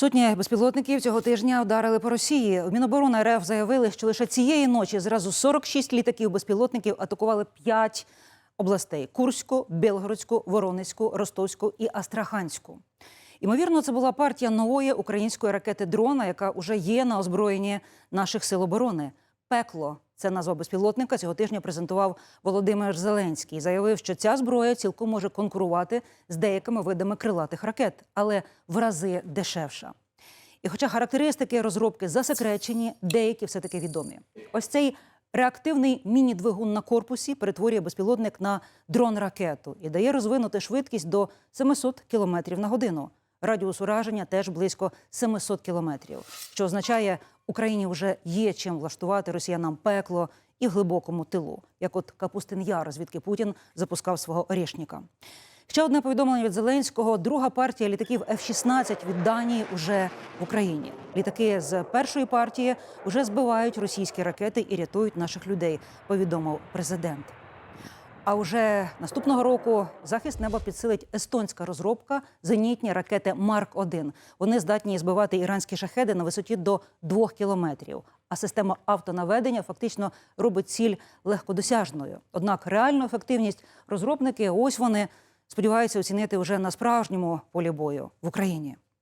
Сотні безпілотників цього тижня вдарили по Росії. У Міноборони РФ заявили, що лише цієї ночі зразу 46 літаків безпілотників атакували 5 областей: Курську, Білгородську, Воронезьку, Ростовську і Астраханську. Ймовірно, це була партія нової української ракети дрона, яка вже є на озброєнні наших сил оборони. Пекло це назва безпілотника. Цього тижня презентував Володимир Зеленський. Заявив, що ця зброя цілком може конкурувати з деякими видами крилатих ракет, але в рази дешевша. І хоча характеристики розробки засекречені, деякі все таки відомі. Ось цей реактивний міні-двигун на корпусі перетворює безпілотник на дрон-ракету і дає розвинути швидкість до 700 км на годину. Радіус ураження теж близько 700 кілометрів, що означає, Україні вже є чим влаштувати росіянам пекло і глибокому тилу, як от Капустин Яр, звідки Путін запускав свого орішника. Ще одне повідомлення від Зеленського: друга партія літаків F-16 від Данії уже в Україні. Літаки з першої партії вже збивають російські ракети і рятують наших людей. Повідомив президент. А вже наступного року захист неба підсилить естонська розробка зенітні ракети Марк 1 Вони здатні збивати іранські шахеди на висоті до 2 кілометрів. А система автонаведення фактично робить ціль легкодосяжною. Однак реальну ефективність розробники ось вони сподіваються оцінити вже на справжньому полі бою в Україні.